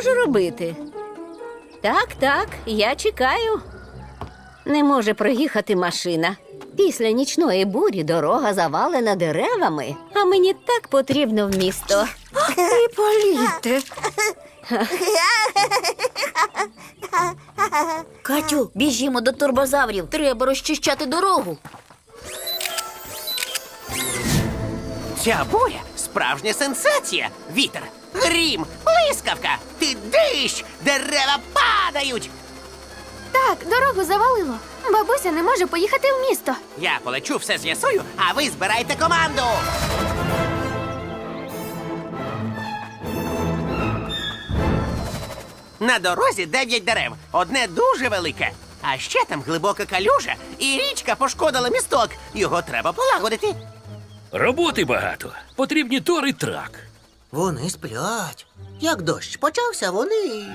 Що ж робити? Так, так, я чекаю. Не може проїхати машина. Після нічної бурі дорога завалена деревами, а мені так потрібно в місто. І політи. Катю, біжімо до турбозаврів. Треба розчищати дорогу. Ця буря справжня сенсація. Вітер, грім, блискавка, ти дощ, дерева падають. Так, дорогу завалило. Бабуся не може поїхати в місто. Я полечу, все з'ясую, а ви збирайте команду. На дорозі дев'ять дерев, одне дуже велике. А ще там глибока калюжа, і річка пошкодила місток. Його треба полагодити. Роботи багато. Потрібні тор і трак. Вони сплять. Як дощ почався, вони.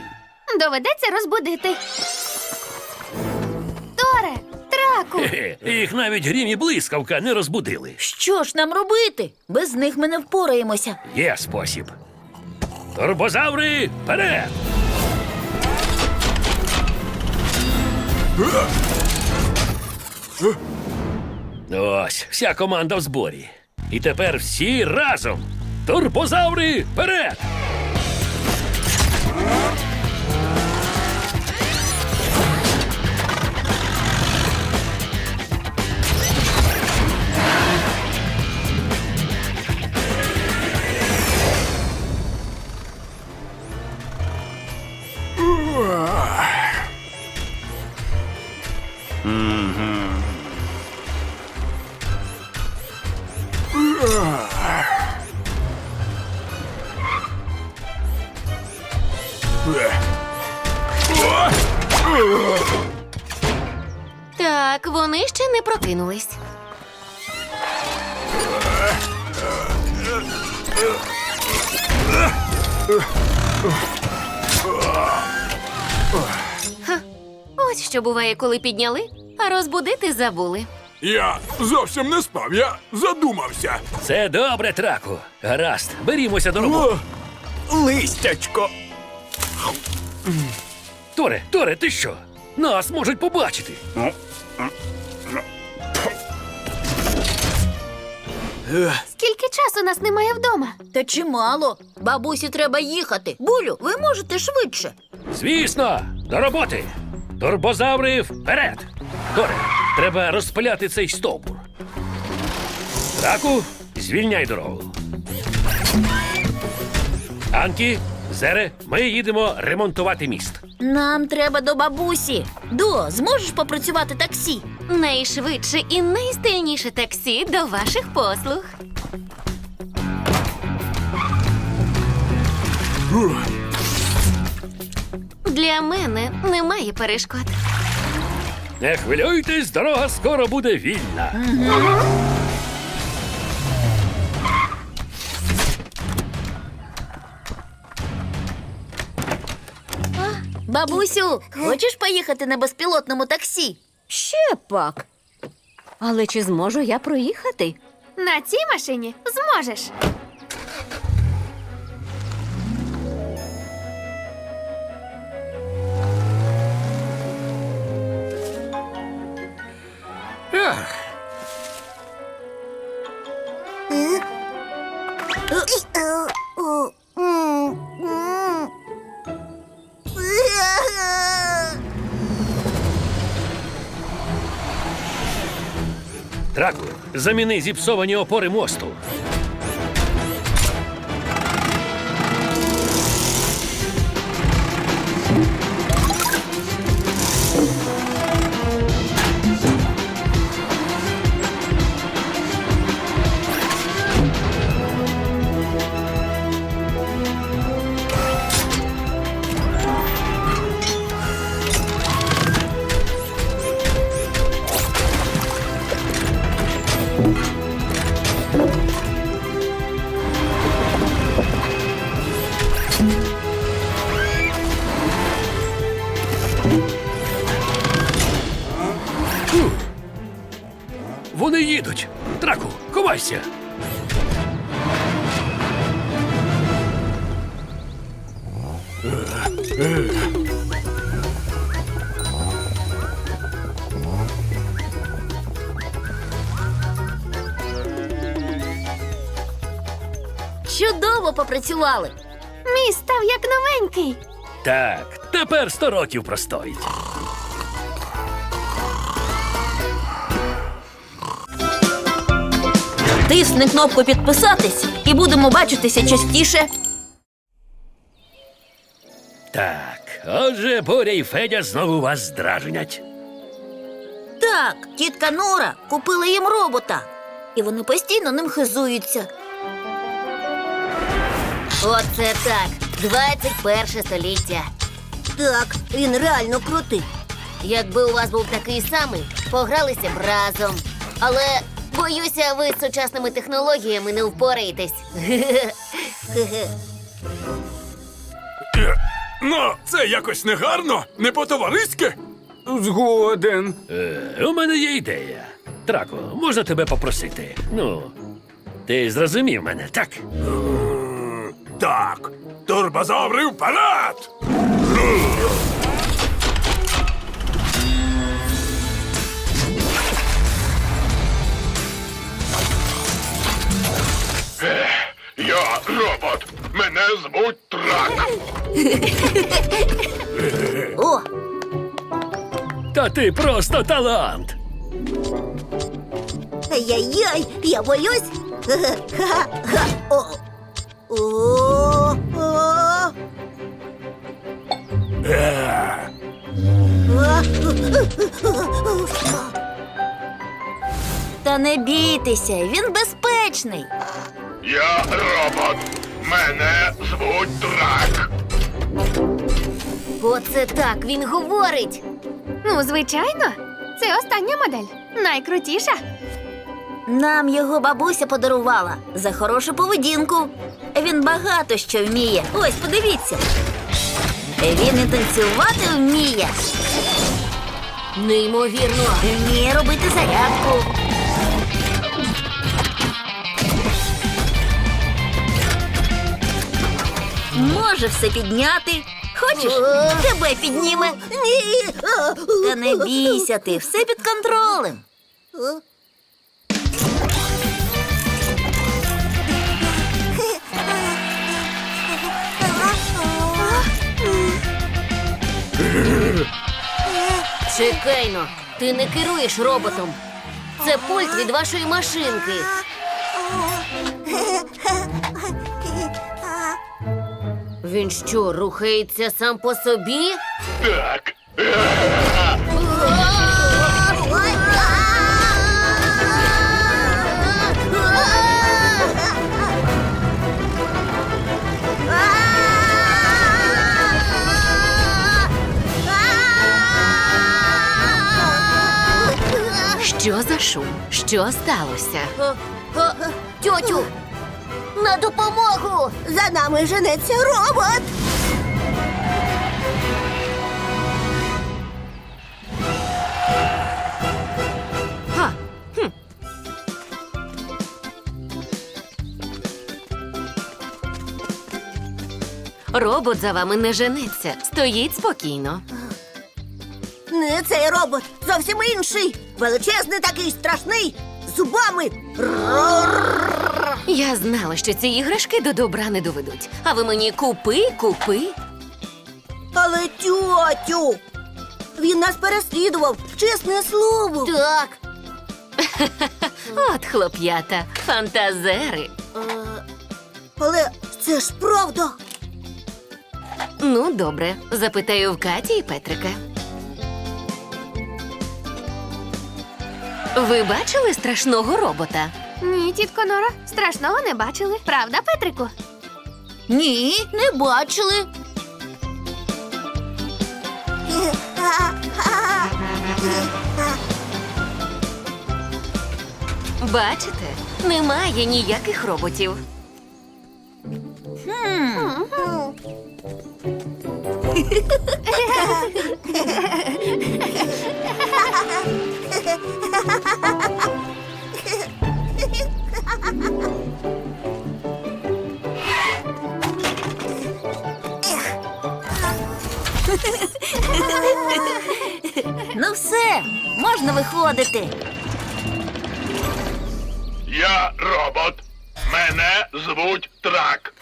Доведеться розбудити. Торе, траку. Хе-хе, їх навіть грім і блискавка не розбудили. Що ж нам робити? Без них ми не впораємося. Є спосіб. Турбозаври вперед! Ось, вся команда в зборі. І тепер всі разом. Турбозаври вперед! Так, прокинулись. Ха, Ось що буває, коли підняли, а розбудити забули. Я зовсім не спав, я задумався. Це добре, траку. Гаразд, берімося до роботи. Листячко. Торе, Торе, ти що? Нас можуть побачити. Скільки часу нас немає вдома? Та чимало. Бабусі треба їхати. Булю, ви можете швидше. Звісно, до роботи. Турбозаври вперед. Доре, треба розпиляти цей стовбур. Драку, звільняй дорогу. Анкі, Зере, ми їдемо ремонтувати міст. Нам треба до бабусі. До, зможеш попрацювати таксі? Найшвидше і найстильніше таксі до ваших послуг. Для мене немає перешкод. Не хвилюйтесь, дорога скоро буде вільна. Бабусю, хочеш поїхати на безпілотному таксі? Ще пак. Але чи зможу я проїхати? На цій машині зможеш. Заміни зіпсовані опори мосту. Ховайся. Чудово попрацювали. Мій став як новенький. Так, тепер сто років простоїть. Тисни кнопку підписатись і будемо бачитися частіше. Так, отже, Боря і Федя знову вас здражнять. Так, тітка Нора купила їм робота, і вони постійно ним хизуються. Оце так. 21 століття. Так, він реально крутий. Якби у вас був такий самий, погралися б разом. Але боюся, ви з сучасними технологіями не впораєтесь. Ну, це якось негарно, не по-товариськи. Згоден. Е, у мене є ідея. Трако, можна тебе попросити? Ну, ти зрозумів мене, так? Так, турбозаври вперед! Я робот. Мене звуть Трак. О, Та ти просто талант. Ай-яй-яй, я боюсь. Ха-ха-ха. О. О. О. Та не бійтеся, він безпечний. Я робот. Мене звуть Трак. Оце так він говорить. Ну, звичайно, це остання модель. Найкрутіша. Нам його бабуся подарувала за хорошу поведінку. Він багато що вміє. Ось, подивіться. Він і танцювати вміє, Неймовірно. вміє робити зарядку. Може все підняти. Хочеш? Тебе підніме. Ні. Та не бійся ти, все під контролем. Чекайно, ти не керуєш роботом. Це пульт від вашої машинки. Він що, рухається сам по собі? Так. Що за шум? Що сталося? Тьотю, на допомогу! За нами женеться робот! Ха. Хм. Робот за вами не жениться. Стоїть спокійно. Не цей робот, зовсім інший. Величезний такий страшний, зубами. Я знала, що ці іграшки до добра не доведуть. А ви мені купи, купи. Але тьотю! Він нас переслідував, чесне слово. Так. От хлоп'ята, фантазери. Але це ж правда. Ну, добре, запитаю в Каті і Петрика. Ви бачили страшного робота? Ні, тітко Нора, страшного не бачили. Правда, Петрику? Ні, не бачили. Бачите, немає ніяких роботів. Ну все, можна виходити. Я робот. Мене звуть Трак.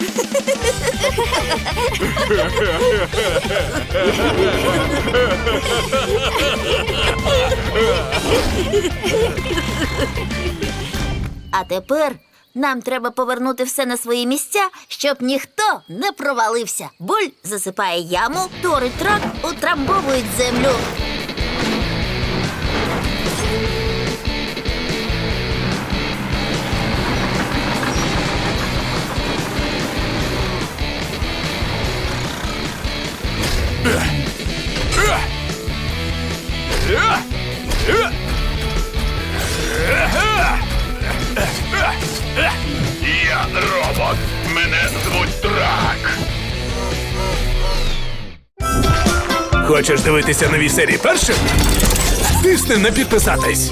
А тепер нам треба повернути все на свої місця, щоб ніхто не провалився. Буль засипає яму, Тор і трак утрамбовують землю. Я звуть Драк. Хочеш дивитися нові серії першим? Тисни на підписатись.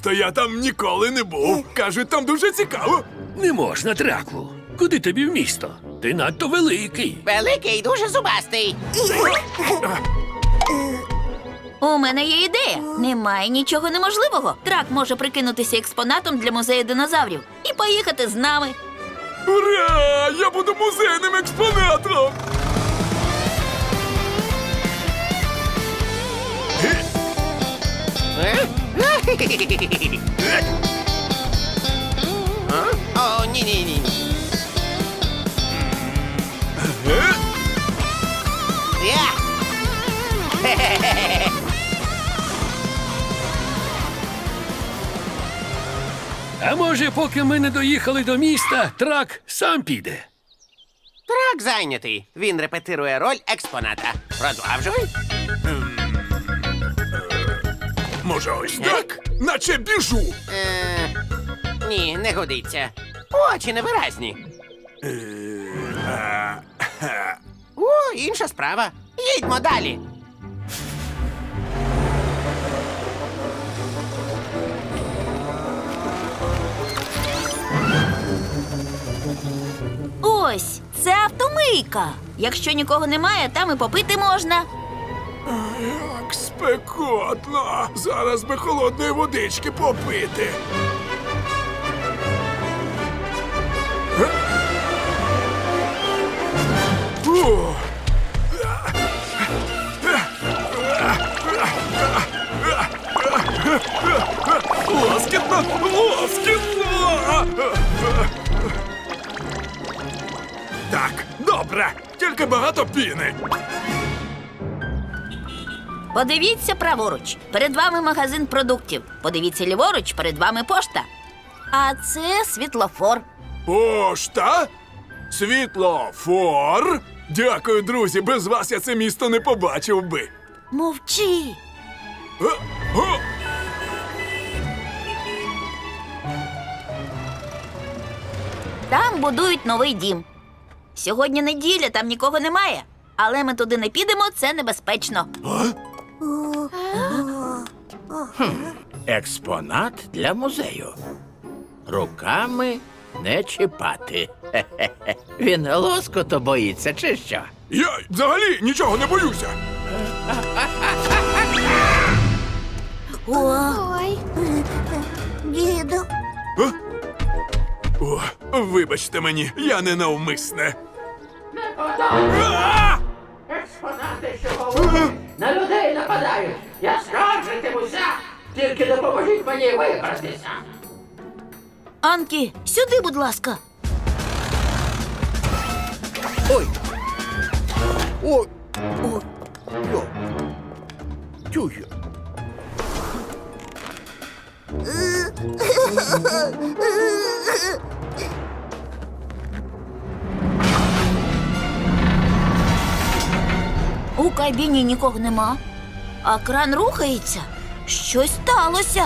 Місто, я там ніколи не був. Кажуть, там дуже цікаво. Не можна, траку. Куди тобі в місто? Ти надто великий. Великий, дуже зубастий. У мене є ідея. Немає нічого неможливого. Трак може прикинутися експонатом для музею динозаврів і поїхати з нами. Ура! Я буду музейним експонатом! О, ні, ні, ні. А може, поки ми не доїхали до міста, трак сам піде. Трак зайнятий. Він репетирує роль експоната. Продовжуй. Може, ось так? Наче біжу. Е, ні, не годиться. Очі невиразні. О, інша справа. Їдьмо далі. Ось, це автомийка. Якщо нікого немає, там і попити можна. Як спекотно. Зараз би холодної водички попити. О! Лоскітно! Лоскітно! Так, добре. Тільки багато піни. Подивіться праворуч. Перед вами магазин продуктів. Подивіться ліворуч, перед вами пошта. А це світлофор. Пошта? Світлофор? Дякую, друзі. Без вас я це місто не побачив би. Мовчи. Е! Там будують новий дім. Сьогодні неділя, там нікого немає. Але ми туди не підемо, це небезпечно. Експонат для музею. Руками не чіпати. Хе-хе-хе. Він лоското боїться, чи що? Я взагалі нічого не боюся. Ой, Діду. Е? О, вибачте мені, я не навмисне. А! Експонати, що говорять, на людей нападають. Я скаржитимуся. Тільки допоможіть мені вибратися. Анкі, сюди, будь ласка. Ой. Ой. Ой. Йо. Тюхя. У кабіні нікого нема. А кран рухається. Щось сталося.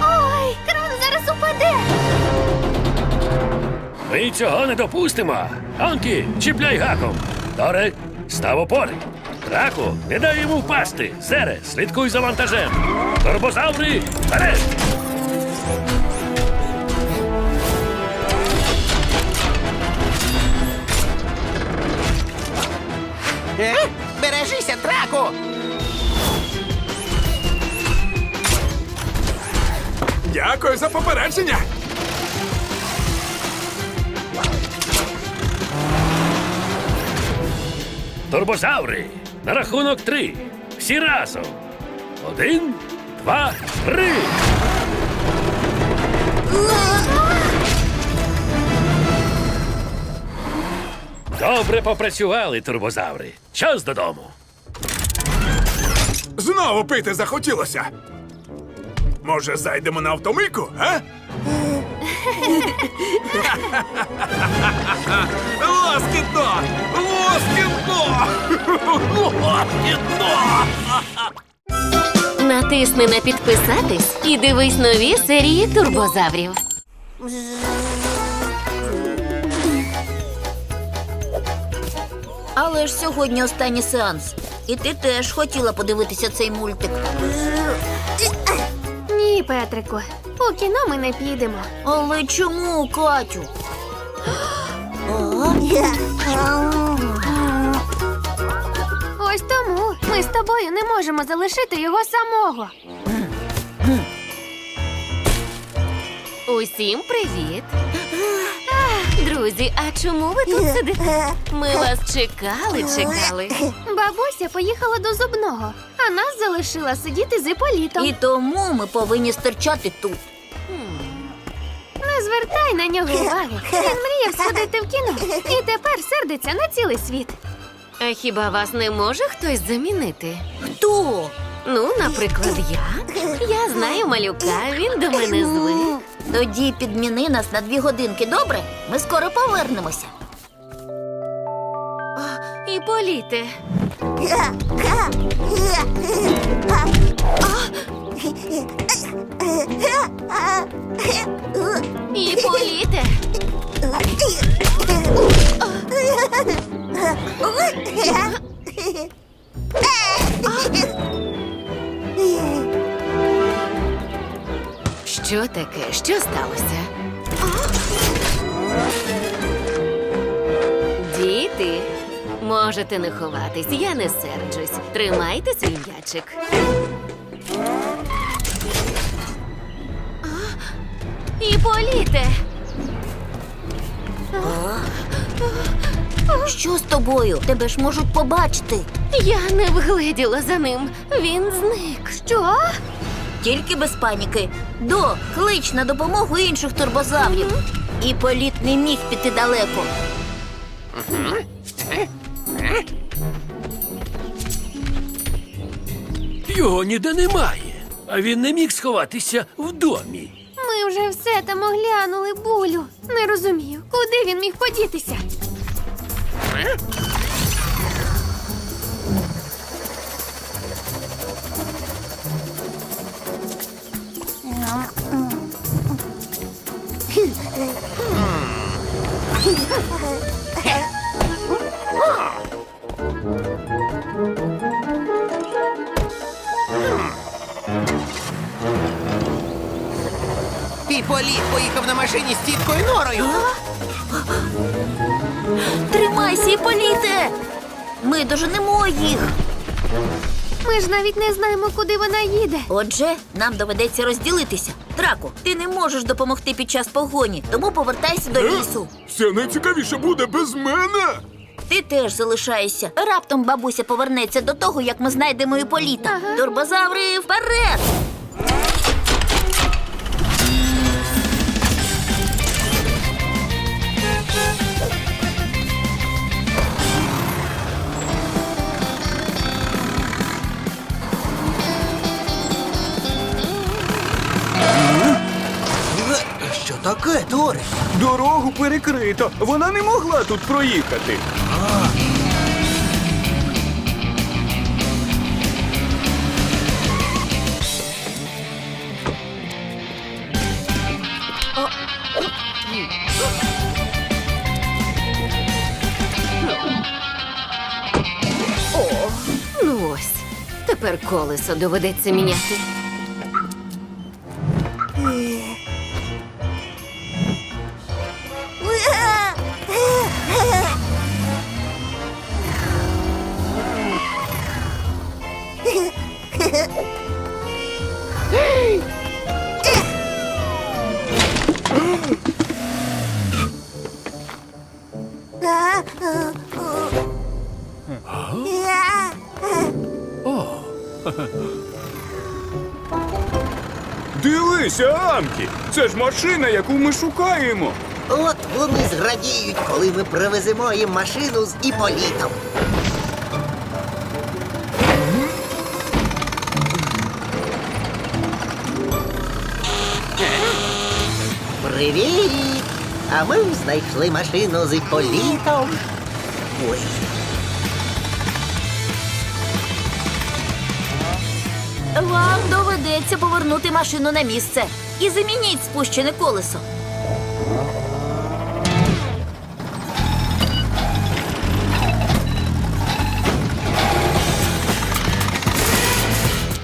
Ой, кран зараз упаде. Ми цього не допустимо. Анкі, чіпляй гаком. Доре, став опори. Драку, не дай йому впасти. Сере, слідкуй за вантажем. Турбозаври, вперед! Е? Бережися, траку! Дякую за попередження. Турбозаври! На рахунок три. Всі разом. Один, два, три. Добре попрацювали, турбозаври. Час додому. Знову пити захотілося. Може, зайдемо на автомийку, а? Лоскітно! Лоскітно! Лоскітно! Натисни на підписатись і дивись нові серії турбозаврів. Але ж сьогодні останній сеанс. І ти теж хотіла подивитися цей мультик. Ні, Петрику. У кіно ми не підемо. Але чому, Катю? Ось тому ми з тобою не можемо залишити його самого. Усім привіт! Друзі, а чому ви тут сидите? Ми вас чекали, чекали. Бабуся поїхала до зубного, а нас залишила сидіти з Іполітом. І тому ми повинні стирчати тут. Не звертай на нього уваги. Він мріяв сходити в кіно і тепер сердиться на цілий світ. А хіба вас не може хтось замінити? Хто? Ну, наприклад, я. Я знаю малюка, він до мене звик. Тоді підміни нас на дві годинки, добре? Ми скоро повернемося. І політе. І політе. Що таке? Що сталося? Діти, можете не ховатись, я не серджусь. Тримайте свій м'ячик. І політе. Що з тобою? Тебе ж можуть побачити. Я не вгледіла за ним. Він зник. Що? Тільки без паніки. До, клич на допомогу інших турбозаврів. І політ не міг піти далеко. Його ніде немає. А він не міг сховатися в домі. Ми вже все там оглянули, булю. Не розумію, куди він міг подітися. Піполіт поїхав на машині з тіткою Норою. Тримайся і політе! Ми доженемо їх. Ми ж навіть не знаємо, куди вона їде. Отже, нам доведеться розділитися. Драку, ти не можеш допомогти під час погоні, тому повертайся до лісу. Все найцікавіше буде без мене. Ти теж залишаєшся. Раптом бабуся повернеться до того, як ми знайдемо і політа. Турбозаври вперед! Дорогу перекрито. Вона не могла тут проїхати. Ну ось. Тепер колесо доведеться міняти. Це ж машина, яку ми шукаємо. От вони зрадіють, коли ми привеземо їм машину з іполітом. Привіт! А ми знайшли машину з іполітом. Ой. Вам доведеться повернути машину на місце і замініть спущене колесо.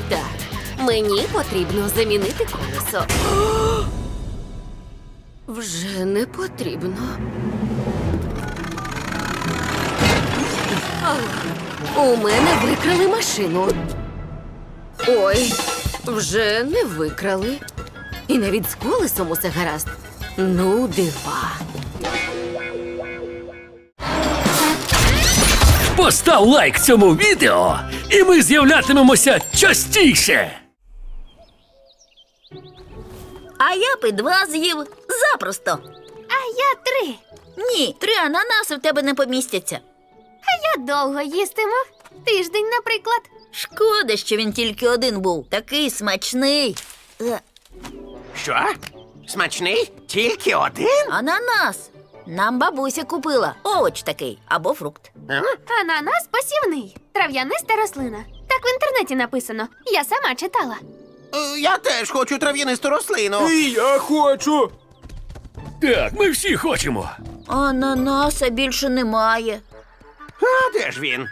Так, мені потрібно замінити колесо. Вже не потрібно. У мене викрали машину. Ой, вже не викрали. І навіть з колесом усе гаразд. Ну, дива. Постав лайк цьому відео, і ми з'являтимемося частіше. А я б і два з'їв запросто. А я три. Ні, три ананаси в тебе не помістяться. А я довго їстиму. Тиждень, наприклад. Шкода, що він тільки один був. Такий смачний. Е, Що? Смачний? Тільки один? Ананас. Нам бабуся купила. Овоч такий або фрукт. А? Ананас посівний. Трав'яниста рослина. Так в інтернеті написано. Я сама читала. Е, Я теж хочу трав'янисту рослину. І я хочу. Так, ми всі хочемо. Ананаса більше немає. А де ж він?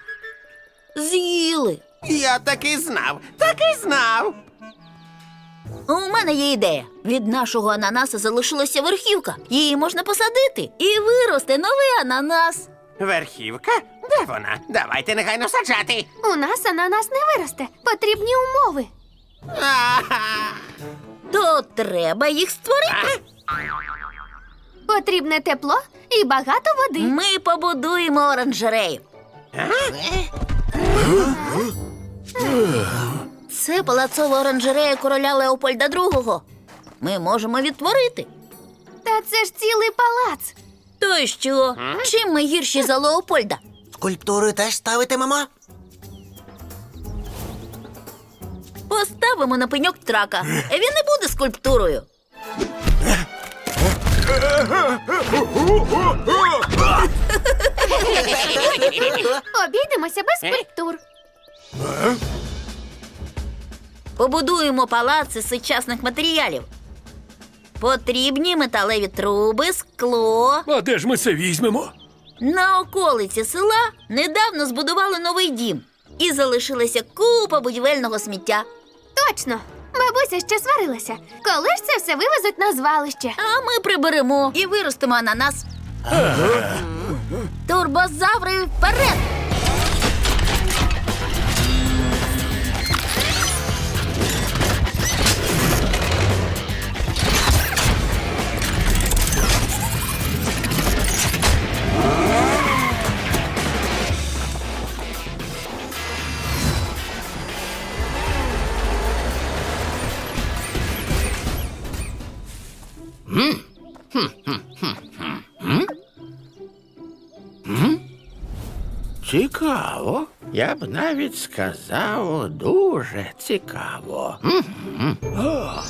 З'їли. Я таки знав, таки знав. У мене є ідея. Від нашого ананаса залишилася верхівка. Її можна посадити і виросте новий ананас. Верхівка? Де вона? Давайте негайно саджати. У нас ананас не виросте. Потрібні умови. То треба їх створити. Потрібне тепло і багато води. Ми побудуємо оранжерею. Це палацова оранжерея короля Леопольда II. Ми можемо відтворити. Та це ж цілий палац. То й що? Чим ми гірші за Леопольда? Скульптури теж ставите, мама? Поставимо на пеньок трака. Він не буде скульптурою. Обійдемося без скульптур. Побудуємо палац із сучасних матеріалів. Потрібні металеві труби, скло. А де ж ми це візьмемо? На околиці села недавно збудували новий дім і залишилася купа будівельного сміття. Точно. Бабуся ще сварилася. Коли ж це все вивезуть на звалище? А ми приберемо і виростимо ананас. Турбозаври вперед! Цікаво. Я б навіть сказав дуже цікаво. О!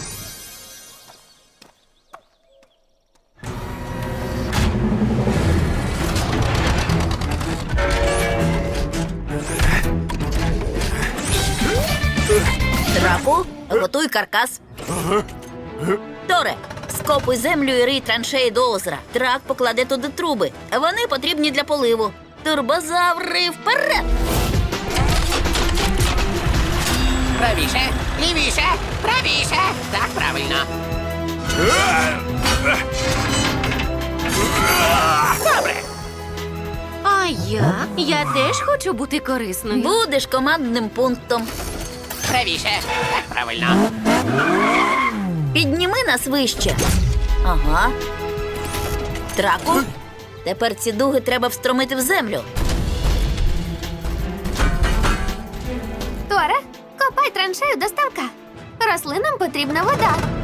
Готуй каркас. Торе, скопуй землю і рий траншеї до озера. Трак покладе туди труби. Вони потрібні для поливу. Турбозаври вперед! Правіше, лівіше, правіше. Так, правильно. Добре. А я? Я теж хочу бути корисною. Будеш командним пунктом. Правіше. Так, правильно. Підніми нас вище. Ага. Траку. Тепер ці дуги треба встромити в землю. Торе, копай траншею до ставка. Рослинам потрібна вода.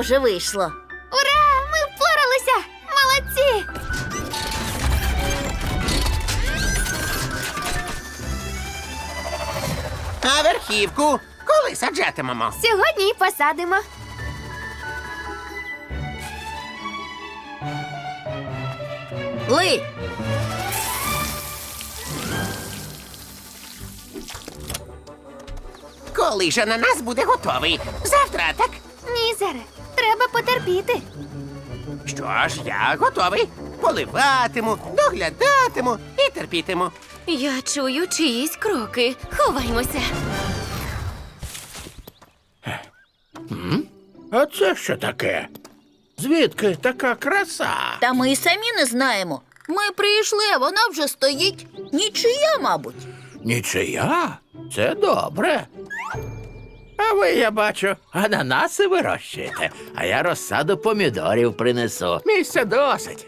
Дуже вийшло. Ура! Ми впоралися! Молодці! А верхівку коли саджатимемо? Сьогодні й посадимо. Ли! Коли ж ананас буде готовий? Завтра, так? Ні, Зере, треба потерпіти. Що ж, я готовий. Поливатиму, доглядатиму і терпітиму. Я чую чиїсь кроки. Ховаймося. А це що таке? Звідки така краса? Та ми й самі не знаємо. Ми прийшли, а вона вже стоїть. Нічия, мабуть. Нічия? Це добре. А ви, я бачу, ананаси вирощуєте, а я розсаду помідорів принесу. Місця досить.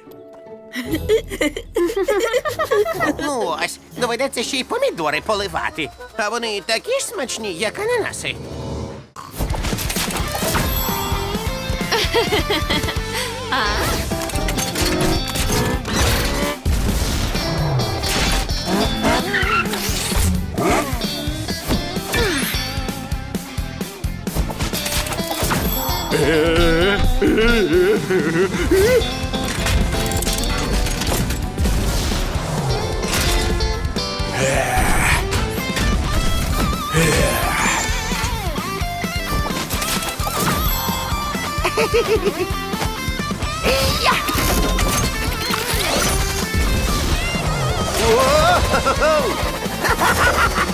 Ну ось, доведеться ще й помідори поливати. А вони такі ж смачні, як ананаси. А? Whoa!